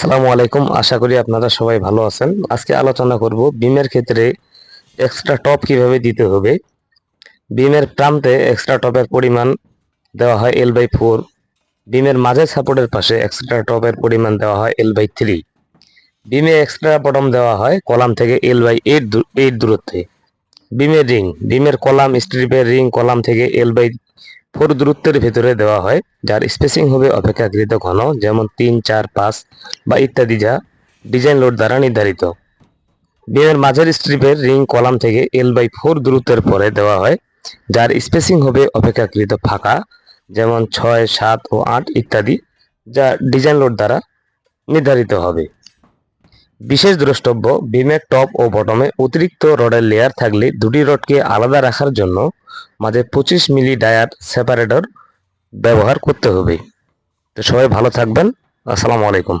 আসসালামু আলাইকুম। আশা করি আপনারা সবাই ভালো আছেন। আজকে আলোচনা করব বিমের ক্ষেত্রে এক্সট্রা টপ কীভাবে দিতে হবে। বিমের প্রান্তে এক্সট্রা টপের পরিমাণ দেওয়া হয় এল বাই ফোর বিমের মাঝের সাপোর্টের পাশে এক্সট্রা টপের পরিমাণ দেওয়া হয় এল বাই থ্রি বিমে এক্সট্রা বটম দেওয়া হয় কলাম থেকে এল বাই এইট এইট দূরত্বে। বিমের রিং বিমের কলাম স্ট্রিপের রিং কলাম থেকে এল বাই ফোর দূরত্বের ভেতরে দেওয়া হয়, যার স্পেসিং হবে অপেক্ষাকৃত ঘন, যেমন তিন, চার, পাঁচ বা ইত্যাদি যা ডিজাইন লোড দ্বারা নির্ধারিত। বিমের মাঝের স্ট্রিপের রিং কলাম থেকে এল বাই ফোর দূরত্বের পরে দেওয়া হয়, যার স্পেসিং হবে অপেক্ষাকৃত ফাঁকা, যেমন ছয়, সাত ও আট ইত্যাদি, যা ডিজাইন লোড দ্বারা নির্ধারিত হবে। বিশেষ দ্রষ্টব্য, বিমের টপ ও বটমে অতিরিক্ত রডের লেয়ার থাকলে দুটি রডকে আলাদা রাখার জন্য মাঝে পঁচিশ মিলি ডায়ার সেপারেটর ব্যবহার করতে হবে। তো সবাই ভালো থাকবেন। আসসালামু আলাইকুম।